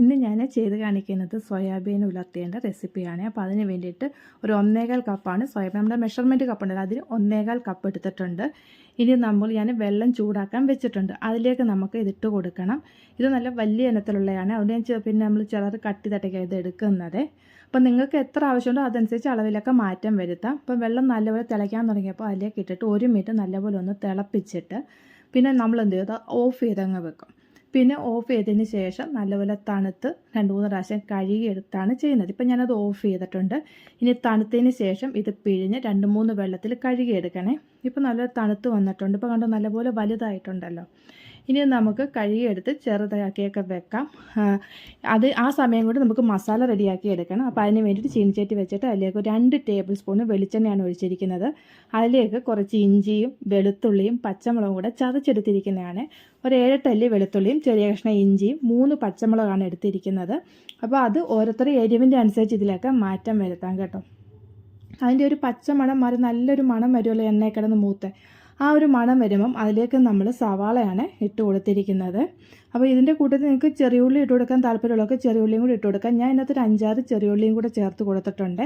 ഇന്ന് ഞാൻ ചെയ്ത് കാണിക്കുന്നത് സോയാബീൻ ഉലർത്തേണ്ട റെസിപ്പിയാണ്. അപ്പോൾ അതിന് വേണ്ടിയിട്ട് ഒരു ഒന്നേകാൽ കപ്പാണ് സോയാബീൻ. നമ്മുടെ മെഷർമെന്റ് കപ്പ് ഉണ്ടല്ലോ അതിന് ഒന്നേകാൽ കപ്പ് എടുത്തിട്ടുണ്ട്. ഇനി നമ്മൾ ഞാൻ വെള്ളം ചൂടാക്കാൻ വെച്ചിട്ടുണ്ട്. അതിലേക്ക് നമുക്ക് ഇതിട്ട് കൊടുക്കണം. ഇത് നല്ല വലിയ ഇനത്തിലുള്ളതാണ് അതുകൊണ്ട് ഞാൻ പിന്നെ നമ്മൾ ചിലർ കട്ടി തട്ടൊക്കെ ഇത് എടുക്കുന്നത്. അപ്പോൾ നിങ്ങൾക്ക് എത്ര ആവശ്യമുണ്ടോ അതനുസരിച്ച് അളവിലൊക്കെ മാറ്റം വരുത്താം. അപ്പോൾ വെള്ളം നല്ലപോലെ തിളയ്ക്കാൻ തുടങ്ങിയപ്പോൾ അതിലേക്ക് ഇട്ടിട്ട് ഒരു മിനിറ്റ് നല്ലപോലെ ഒന്ന് തിളപ്പിച്ചിട്ട് പിന്നെ നമ്മൾ എന്ത് ചെയ്താൽ ഓഫ് ചെയ്തങ്ങ് വെക്കും. പിന്നെ ഓഫ് ചെയ്തതിന് ശേഷം നല്ലപോലെ തണുത്ത് രണ്ട് മൂന്ന് പ്രാവശ്യം കഴുകിയെടുത്താണ് ചെയ്യുന്നത്. ഇപ്പം ഞാനത് ഓഫ് ചെയ്തിട്ടുണ്ട്. ഇനി തണുത്തതിന് ശേഷം ഇത് പിഴിഞ്ഞ് രണ്ട് മൂന്ന് വെള്ളത്തിൽ കഴുകിയെടുക്കണേ. ഇപ്പം നല്ല തണുത്ത് വന്നിട്ടുണ്ട്. ഇപ്പോൾ കണ്ടോ നല്ലപോലെ വലുതായിട്ടുണ്ടല്ലോ. ഇനി നമുക്ക് കഴുകിയെടുത്ത് ചെറുതാക്കിയൊക്കെ വെക്കാം. അത് ആ സമയം കൊണ്ട് നമുക്ക് മസാല റെഡിയാക്കി എടുക്കണം. അപ്പോൾ അതിന് വേണ്ടിയിട്ട് ചീനിച്ചട്ടി വെച്ചിട്ട് അതിലേക്ക് രണ്ട് ടേബിൾ സ്പൂൺ വെളിച്ചെണ്ണയാണ് ഒഴിച്ചിരിക്കുന്നത്. അതിലേക്ക് കുറച്ച് ഇഞ്ചിയും വെളുത്തുള്ളിയും പച്ചമുളകും കൂടെ ചതച്ചെടുത്തിരിക്കുന്നതാണ്. ഒരു ഏഴെട്ടല്ലി വെളുത്തുള്ളിയും ചെറിയ കഷ്ണം ഇഞ്ചിയും മൂന്ന് പച്ചമുളകാണ് എടുത്തിരിക്കുന്നത്. അപ്പോൾ അത് ഓരോരുത്തരുടെ എരിവിന്റെ അനുസരിച്ച് ഇതിലൊക്കെ മാറ്റം വരുത്താം കേട്ടോ. അതിന്റെ ഒരു പച്ച മണം മാറി നല്ലൊരു മണം വരുമല്ലോ എണ്ണയിൽ കിടന്ന് മൂത്ത്. ആ ഒരു മണം വരുമ്പം അതിലേക്ക് നമ്മൾ സവാളയാണ് ഇട്ട് കൊടുത്തിരിക്കുന്നത്. അപ്പോൾ ഇതിന്റെ കൂട്ടത്തിൽ നിങ്ങൾക്ക് ചെറിയുള്ളി ഇട്ട് കൊടുക്കാൻ താല്പര്യമുള്ളവർക്ക് ചെറിയുള്ളിയും കൂടി ഇട്ട് കൊടുക്കാം. ഞാൻ ഇതിനകത്ത് ഒരു അഞ്ചാറ് ചെറിയുള്ളിയും കൂടെ ചേർത്ത് കൊടുത്തിട്ടുണ്ട്.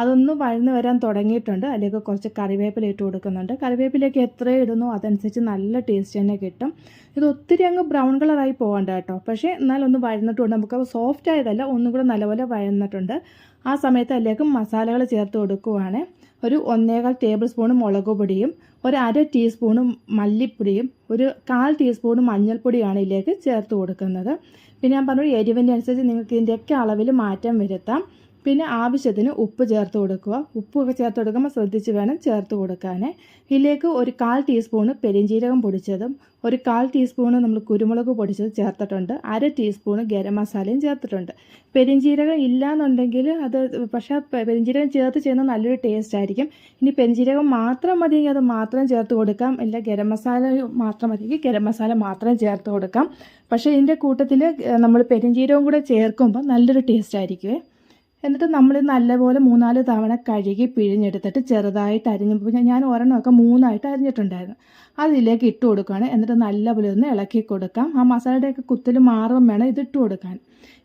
അതൊന്ന് വഴന്ന് വരാൻ തുടങ്ങിയിട്ടുണ്ട്. അതിലേക്ക് കുറച്ച് കറിവേപ്പില ഇട്ട് കൊടുക്കുന്നുണ്ട്. കറിവേപ്പിലേക്ക് എത്ര ഇടുന്നു അതനുസരിച്ച് നല്ല ടേസ്റ്റ് തന്നെ കിട്ടും. ഇത് ഒത്തിരി അങ്ങ് ബ്രൗൺ കളറായി പോകണ്ട കേട്ടോ. പക്ഷേ എന്നാലൊന്ന് വഴന്നിട്ടുണ്ട് നമുക്ക് സോഫ്റ്റ് ആയതല്ല ഒന്നും കൂടെ നല്ലപോലെ വഴന്നിട്ടുണ്ട്. ആ സമയത്ത് അതിലേക്ക് മസാലകൾ ചേർത്ത് കൊടുക്കുവാണ്. ഒരു ഒന്നേകാൽ ടേബിൾ സ്പൂൺ മുളക് പൊടിയും ഒരു അര ടീസ്പൂണ് മല്ലിപ്പൊടിയും ഒരു കാൽ ടീസ്പൂൺ മഞ്ഞൾപ്പൊടിയാണ് ഇതിലേക്ക് ചേർത്ത് കൊടുക്കുന്നത്. പിന്നെ ഞാൻ പറഞ്ഞു എരിവിന്റെ അനുസരിച്ച് നിങ്ങൾക്ക് ഇതിന്റെയൊക്കെ അളവിൽ മാറ്റം വരുത്താം. പിന്നെ ആവശ്യത്തിന് ഉപ്പ് ചേർത്ത് കൊടുക്കുക. ഉപ്പൊക്കെ ചേർത്ത് കൊടുക്കുമ്പോൾ ശ്രദ്ധിച്ച് വേണം ചേർത്ത് കൊടുക്കാൻ ഇതിലേക്ക് ഒരു കാൽ ടീസ്പൂണ് പെരിഞ്ജീരകം പൊടിച്ചതും ഒരു കാൽ ടീസ്പൂണ് നമ്മൾ കുരുമുളക് പൊടിച്ചത് ചേർത്തിട്ടുണ്ട്. അര ടീസ്പൂണ് ഗരം മസാലയും ചേർത്തിട്ടുണ്ട്. പെരിഞ്ജീരകം ഇല്ലാന്നുണ്ടെങ്കിൽ അത് പക്ഷേ പെരിഞ്ചീരകം ചേർത്ത് ചെയ്യുന്ന നല്ലൊരു ടേസ്റ്റ് ആയിരിക്കും. ഇനി പെരിഞ്ജീരകം മാത്രം മതിയെങ്കിൽ അത് മാത്രം ചേർത്ത് കൊടുക്കാം. ഇല്ല ഗരം മസാല മാത്രം മതിയെങ്കിൽ ഗരം മസാല മാത്രം ചേർത്ത് കൊടുക്കാം. പക്ഷേ ഇതിന്റെ കൂട്ടത്തിൽ നമ്മൾ പെരിഞ്ജീരകം കൂടെ ചേർക്കുമ്പോൾ നല്ലൊരു ടേസ്റ്റ് ആയിരിക്കുമേ എന്നിട്ട് നമ്മൾ നല്ലപോലെ മൂന്നാൽ തവണ കഴുകി പിഴിഞ്ഞെടുത്തിട്ട് ചെറുതായിട്ട് അരിഞ്ഞപ്പോൾ ഞാൻ ഒരെണ്ണമൊക്കെ മൂന്നായിട്ട് അരിഞ്ഞിട്ടുണ്ടായിരുന്നു. അതിലേക്ക് ഇട്ട് കൊടുക്കുകയാണ്. എന്നിട്ട് നല്ലപോലെ ഒന്ന് ഇളക്കി കൊടുക്കാം. ആ മസാലയുടെയൊക്കെ കുത്തിൽ മാറും വേണം ഇത് കൊടുക്കാൻ.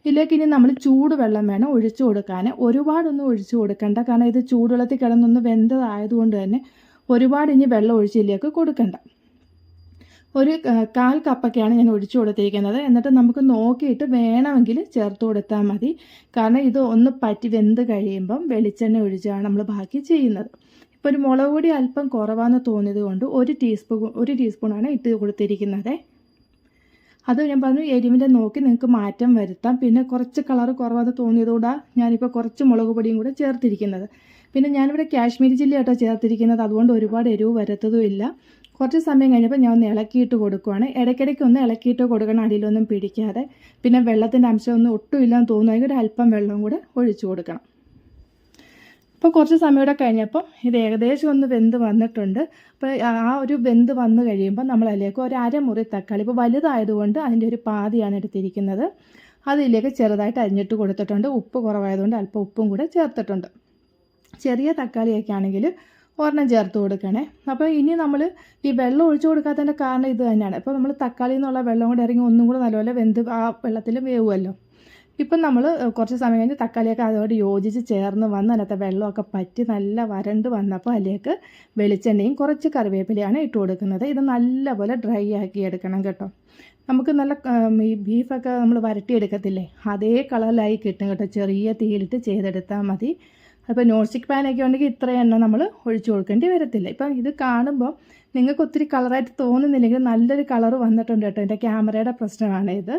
ഇതിലേക്ക് ഇനി നമ്മൾ ചൂടുവെള്ളം വേണം ഒഴിച്ചു കൊടുക്കാൻ ഒരുപാടൊന്നും ഒഴിച്ചു കൊടുക്കണ്ട. കാരണം ഇത് ചൂടുവെള്ളത്തിൽ കിടന്നൊന്ന് വെന്തതായതുകൊണ്ട് തന്നെ ഒരുപാട് ഇനി വെള്ളം ഒഴിച്ചിലേക്ക് കൊടുക്കണ്ട. ഒരു കാൽ കപ്പൊക്കെയാണ് ഞാൻ ഒഴിച്ചു കൊടുത്തിരിക്കുന്നത്. എന്നിട്ട് നമുക്ക് നോക്കിയിട്ട് വേണമെങ്കിൽ ചേർത്ത് കൊടുത്താൽ മതി. കാരണം ഇത് ഒന്ന് പറ്റി വെന്ത് കഴിയുമ്പം വെളിച്ചെണ്ണ ഒഴിച്ചാണ് നമ്മൾ ബാക്കി ചെയ്യുന്നത്. ഇപ്പോൾ ഒരു മുളക് പൊടി അല്പം കുറവാണെന്ന് തോന്നിയത് കൊണ്ട് ഒരു ടീസ്പൂൺ ഒരു ടീസ്പൂണാണ് ഇട്ട് കൊടുത്തിരിക്കുന്നത്. അത് ഞാൻ പറഞ്ഞു എരിവിന്റെ നോക്കി നിങ്ങൾക്ക് മാറ്റം വരുത്താം. പിന്നെ കുറച്ച് കളർ കുറവാന്ന് തോന്നിയതുകൂടാ ഞാനിപ്പോൾ കുറച്ച് മുളക് പൊടിയും കൂടെ ചേർത്തിരിക്കുന്നത്. പിന്നെ ഞാനിവിടെ കാശ്മീരി ജില്ലയായിട്ടോ ചേർത്തിരിക്കുന്നത്. അതുകൊണ്ട് ഒരുപാട് എരിവ് വരത്തതുമില്ല കുറച്ച് സമയം കഴിഞ്ഞപ്പോൾ ഞാൻ ഒന്ന് ഇളക്കിയിട്ട് കൊടുക്കുവാണ്. ഇടയ്ക്കിടയ്ക്ക് ഒന്ന് ഇളക്കിയിട്ട് കൊടുക്കണം അടിയിലൊന്നും പിടിക്കാതെ. പിന്നെ വെള്ളത്തിന്റെ അംശമൊന്നും ഒട്ടും ഇല്ലാന്ന് തോന്നുമെങ്കിൽ ഒരു അല്പം വെള്ളവും കൂടെ ഒഴിച്ചു കൊടുക്കണം. അപ്പോൾ കുറച്ച് സമയം കൂടെ കഴിഞ്ഞപ്പോൾ ഇത് ഏകദേശം ഒന്ന് വെന്ത് വന്നിട്ടുണ്ട്. അപ്പോൾ ആ ഒരു വെന്ത് വന്നു കഴിയുമ്പോൾ നമ്മൾ അതിലേക്ക് ഒരു അരമുറി തക്കാളി ഇപ്പോൾ വലുതായതുകൊണ്ട് അതിന്റെ ഒരു പാതിയാണ് എടുത്തിരിക്കുന്നത്. അതിലേക്ക് ചെറുതായിട്ട് അരിഞ്ഞിട്ട് കൊടുത്തിട്ടുണ്ട്. ഉപ്പ് കുറവായതുകൊണ്ട് അല്പം ഉപ്പും കൂടെ ചേർത്തിട്ടുണ്ട്. ചെറിയ തക്കാളിയൊക്കെ ആണെങ്കിൽ ഒരെണ്ണം ചേർത്ത് കൊടുക്കണേ. അപ്പോൾ ഇനി നമ്മൾ ഈ വെള്ളം ഒഴിച്ചു കൊടുക്കാത്തതിന്റെ കാരണം ഇത് തന്നെയാണ്. ഇപ്പോൾ നമ്മൾ തക്കാളി എന്നുള്ള വെള്ളം കൂടെ ഇറങ്ങി ഒന്നും കൂടെ നല്ലപോലെ വെന്ത് ആ വെള്ളത്തിൽ വേവുമല്ലോ ഇപ്പം നമ്മൾ കുറച്ച് സമയം കഴിഞ്ഞ് തക്കാളിയൊക്കെ അതോട് യോജിച്ച് ചേർന്ന് വന്ന് അതിനകത്ത് വെള്ളമൊക്കെ പറ്റി നല്ല വരണ്ട് വന്നപ്പോൾ അതിലേക്ക് വെളിച്ചെണ്ണയും കുറച്ച് കറിവേപ്പിലയാണ് ഇട്ട് കൊടുക്കുന്നത്. ഇത് നല്ലപോലെ ഡ്രൈ ആക്കി എടുക്കണം കേട്ടോ. നമുക്ക് നല്ല ഈ ബീഫൊക്കെ നമ്മൾ വരട്ടിയെടുക്കത്തില്ലേ? അതേ കളറിലായി കിട്ടും കേട്ടോ. ചെറിയ തീയിലിട്ട് ചെയ്തെടുത്താൽ മതി. അപ്പോൾ നോൺ സ്റ്റിക്ക് പാനൊക്കെ ഉണ്ടെങ്കിൽ ഇത്ര എണ്ണ നമ്മൾ ഒഴിച്ചു കൊടുക്കേണ്ടി വരത്തില്ല. ഇപ്പം ഇത് കാണുമ്പോൾ നിങ്ങൾക്ക് ഒത്തിരി കളറായിട്ട് തോന്നുന്നില്ലെങ്കിൽ നല്ലൊരു കളർ വന്നിട്ടുണ്ട് കേട്ടോ. എന്റെ ക്യാമറയുടെ പ്രശ്നമാണ് ഇത്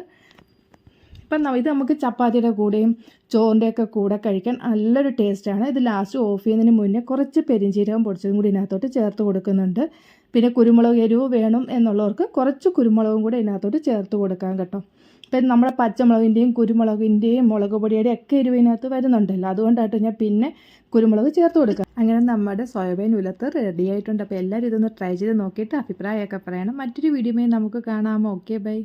ഇപ്പം ഇത് നമുക്ക് ചപ്പാത്തിയുടെ കൂടെയും ചോറിന്റെയൊക്കെ കൂടെ കഴിക്കാൻ നല്ലൊരു ടേസ്റ്റാണ്. ഇത് ലാസ്റ്റ് ഓഫ് ചെയ്യുന്നതിന് മുന്നേ കുറച്ച് പെരിഞ്ചീരകം പൊടിച്ചതും കൂടി ഇതിനകത്തോട്ട് ചേർത്ത് കൊടുക്കുന്നുണ്ട്. പിന്നെ കുരുമുളക് എരിവ് വേണം എന്നുള്ളവർക്ക് കുറച്ച് കുരുമുളകും കൂടെ ഇതിനകത്തോട്ട് ചേർത്ത് കൊടുക്കാം കേട്ടോ. ഇപ്പം നമ്മുടെ പച്ചമുളകിന്റെയും കുരുമുളകിന്റെയും മുളക് പൊടിയുടെയും ഒക്കെ എരിവ് ഇതിനകത്ത് വരുന്നുണ്ടല്ലോ. അതുകൊണ്ടായിട്ട് ഞാൻ പിന്നെ കുരുമുളക് ചേർത്ത് കൊടുക്കുക. അങ്ങനെ നമ്മുടെ സോയാബീൻ ഉലത്ത് റെഡി ആയിട്ടുണ്ട്. അപ്പോൾ എല്ലാവരും ഇതൊന്ന് ട്രൈ ചെയ്ത് നോക്കിയിട്ട് അഭിപ്രായമൊക്കെ പറയണം. മറ്റൊരു വീഡിയോയിൽ നമുക്ക് കാണാമോ ഓക്കെ ബൈ